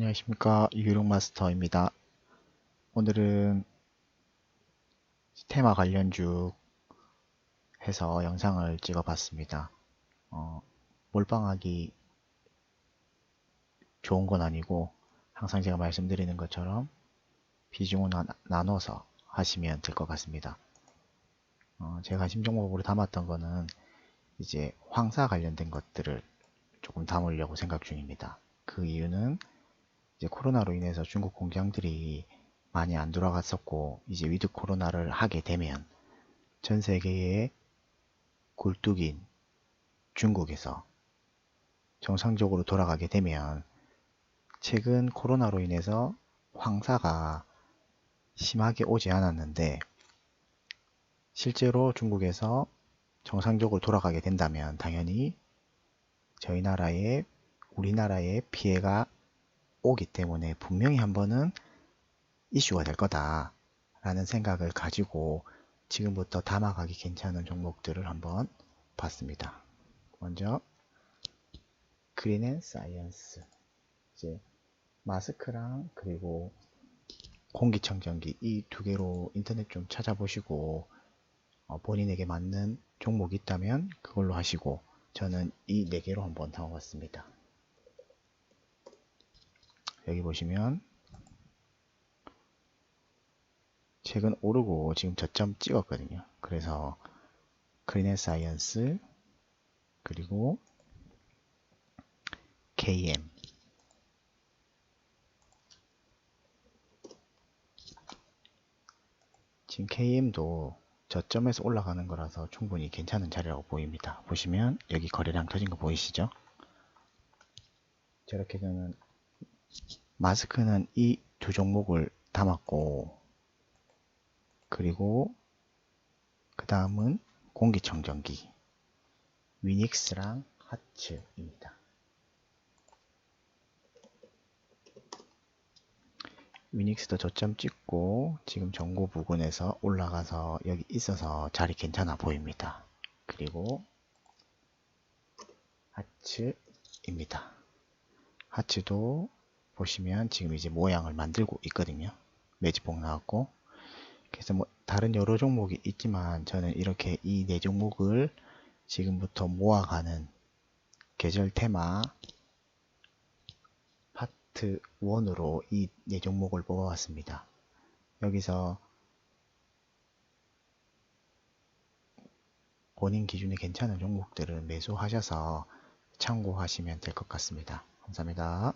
안녕하십니까 유령 마스터입니다. 오늘은 테마 관련주 해서 영상을 찍어 봤습니다. 어, 몰빵하기 좋은 건 아니고 항상 제가 말씀드리는 것처럼 비중을 나, 나눠서 하시면 될 것 같습니다. 어, 제가 심종목으로 담았던 거는 이제 황사 관련된 것들을 조금 담으려고 생각 중입니다. 그 이유는 이제 코로나로 인해서 중국 공장들이 많이 안 돌아갔었고 이제 위드 코로나를 하게 되면 전 세계의 굴뚝인 중국에서 정상적으로 돌아가게 되면 최근 코로나로 인해서 황사가 심하게 오지 않았는데 실제로 중국에서 정상적으로 돌아가게 된다면 당연히 저희 나라에 우리나라의 피해가 오기 때문에 분명히 한 번은 이슈가 될 거다 라는 생각을 가지고 지금부터 담아가기 괜찮은 종목들을 한번 봤습니다. 먼저 그린 앤 사이언스 이제 마스크랑 그리고 공기청정기 이 두 개로 인터넷 좀 찾아보시고 어, 본인에게 맞는 종목이 있다면 그걸로 하시고 저는 이 네 개로 한번 담아봤습니다. 여기 보시면 최근 오르고 지금 저점 찍었거든요. 그래서 크리넷 사이언스 그리고 KM 지금 KM도 저점에서 올라가는 거라서 충분히 괜찮은 자리라고 보입니다. 보시면 여기 거래량 터진 거 보이시죠? 저렇게 되면 마스크는 이 두 종목을 담았고 그리고 그 다음은 공기청정기 위닉스랑 하츠입니다. 위닉스도 저점 찍고 지금 전고 부근에서 올라가서 여기 있어서 자리 괜찮아 보입니다. 그리고 하츠입니다. 하츠도 보시면 지금 이제 모양을 만들고 있거든요. 매집봉 나왔고 그래서 뭐 다른 여러 종목이 있지만 저는 이렇게 이 네 종목을 지금부터 모아가는 계절 테마 파트 1으로 이 네 종목을 뽑아왔습니다. 여기서 본인 기준에 괜찮은 종목들을 매수하셔서 참고하시면 될 것 같습니다. 감사합니다.